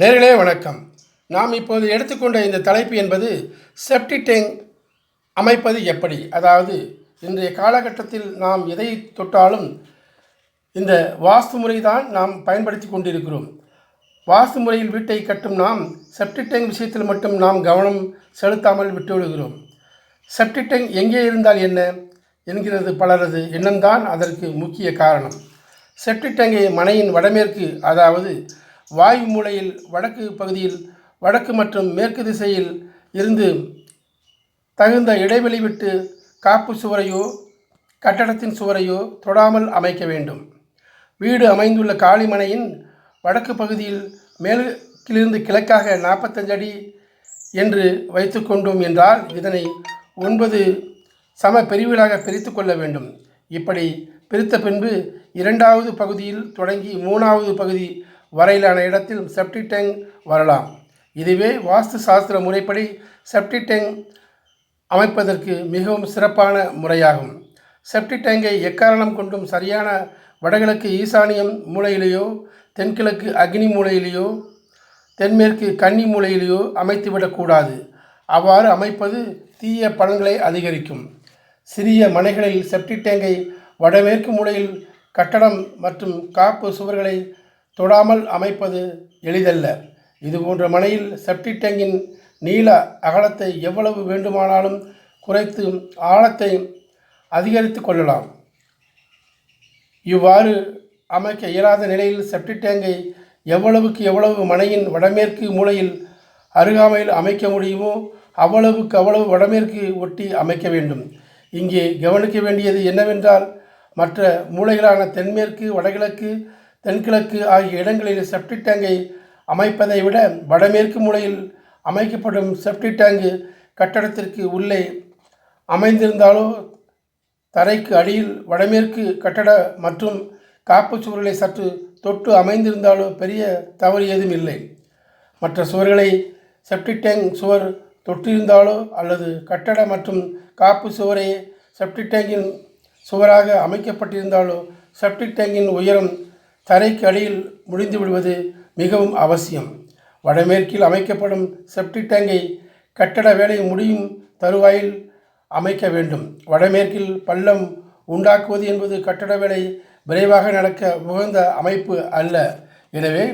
நேர்களே வணக்கம். நாம் இப்போது எடுத்துக்கொண்ட இந்த தலைப்பு என்பது செப்டி டேங்க் அமைப்பது எப்படி? அதாவது இன்றைய காலகட்டத்தில் நாம் எதை தொட்டாலும் இந்த வாஸ்து முறை தான் நாம் பயன்படுத்தி கொண்டிருக்கிறோம். வாஸ்து முறையில் வீட்டை கட்டும் நாம் செப்டி டேங்க் விஷயத்தில் மட்டும் நாம் கவனம் செலுத்தாமல் விட்டுவிடுகிறோம். செப்டி டேங்க் எங்கே இருந்தால் என்ன? என்கிறது பலரது எண்ணம்தான் அதற்கு முக்கிய காரணம். செப்டி டேங்கை மனையின் வடமேற்கு அதாவது வாயு மூலையில் வடக்கு பகுதியில் வடக்கு மற்றும் மேற்கு திசையில் இருந்து தகுந்த இடைவெளி விட்டு காப்பு சுவரையோ கட்டடத்தின் சுவரையோ தொடாமல் அமைக்க வேண்டும். வீடு அமைந்துள்ள காளிமனையின் வடக்கு பகுதியில் மேற்கிலிருந்து கிழக்காக நாற்பத்தஞ்சு அடி என்று வைத்துக்கொண்டோம் என்றால் இதனை ஒன்பது சம பிரிவுகளாக பிரித்து கொள்ள வேண்டும். இப்படி பிரித்த பின்பு இரண்டாவது பகுதியில் தொடங்கி மூணாவது பகுதி வரையிலான இடத்தில் செப்டி டேங்க் வரலாம். இதுவே வாஸ்து சாஸ்திர முறைப்படி செப்டி டேங்க் அமைப்பதற்கு மிகவும் சிறப்பான முறையாகும். செப்டி டேங்கை எக்காரணம் கொண்டும் சரியான வடகிழக்கு ஈசானியம் மூலையிலேயோ தென்கிழக்கு அக்னி மூலையிலேயோ தென்மேற்கு கன்னி மூலையிலேயோ அமைத்துவிடக்கூடாது அவ்வாறு அமைப்பது தீய பலன்களை அதிகரிக்கும். சிறிய மனைகளில் செப்டி டேங்கை வடமேற்கு மூலையில் கட்டடம் மற்றும் காப்பு சுவர்களை தொடாமல் அமைப்பது எளிதல்ல. இதுபோன்ற மனையில் செப்டி டேங்கின் நீள அகலத்தை எவ்வளவு வேண்டுமானாலும் குறைத்து ஆழத்தை அதிகரித்து கொள்ளலாம். இவ்வாறு அமைக்க இயலாத நிலையில் செப்டி டேங்கை எவ்வளவுக்கு எவ்வளவு மனையின் வடமேற்கு மூலையில் அருகாமையில் அமைக்க முடியுமோ அவ்வளவுக்கு அவ்வளவு வடமேற்கு ஒட்டி அமைக்க வேண்டும். இங்கே கவனிக்க வேண்டியது என்னவென்றால் மற்ற மூலைகளான தென்மேற்கு வடகிழக்கு தென்கிழக்கு ஆகிய இடங்களில் செப்டிக் டேங்கை அமைப்பதை விட வடமேற்கு மூலையில் அமைக்கப்படும் செப்டி டேங்கு கட்டடத்திற்கு உள்ளே அமைந்திருந்தாலோ தரைக்கு அடியில் வடமேற்கு கட்டட மற்றும் காப்பு சுவர்களை சற்று தொட்டு அமைந்திருந்தாலோ பெரிய தவறு ஏதும் இல்லை. மற்ற சுவர்களை செப்டிக் டேங்க் சுவர் தொட்டிருந்தாலோ அல்லது கட்டட மற்றும் காப்பு சுவரை செப்டிக் டேங்கின் சுவராக அமைக்கப்பட்டிருந்தாலோ செப்டிக் டேங்கின் உயரம் தரைக்கு அடியில் முடிந்து விடுவது மிகவும் அவசியம். வடமேற்கில் அமைக்கப்படும் செப்டி டேங்கை கட்டட வேலை முடியும் தருவாயில் அமைக்க வேண்டும். வடமேற்கில் பள்ளம் உண்டாக்குவது என்பது கட்டட வேலை விரைவாக நடக்க உகந்த அமைப்பு அல்ல. எனவே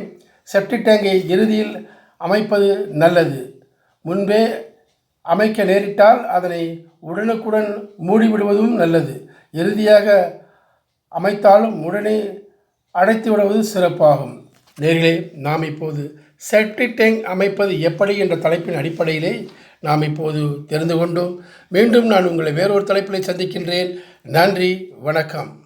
செப்டி டேங்கை இறுதியில் அமைப்பது நல்லது. முன்பே அமைக்க நேரிட்டால் அதனை உடனுக்குடன் மூடிவிடுவதும் நல்லது. இறுதியாக அமைத்தாலும் உடனே அடைத்து விடுவது சிறப்பாகும். நேர்களே நாம் இப்போது செப்டிக் டேங்க் அமைப்பது எப்படி என்ற தலைப்பின் அடிப்படையிலே நாம் இப்போது தெரிந்து கொண்டோம். மீண்டும் நான் உங்களை வேறொரு தலைப்பில் சந்திக்கின்றேன். நன்றி வணக்கம்.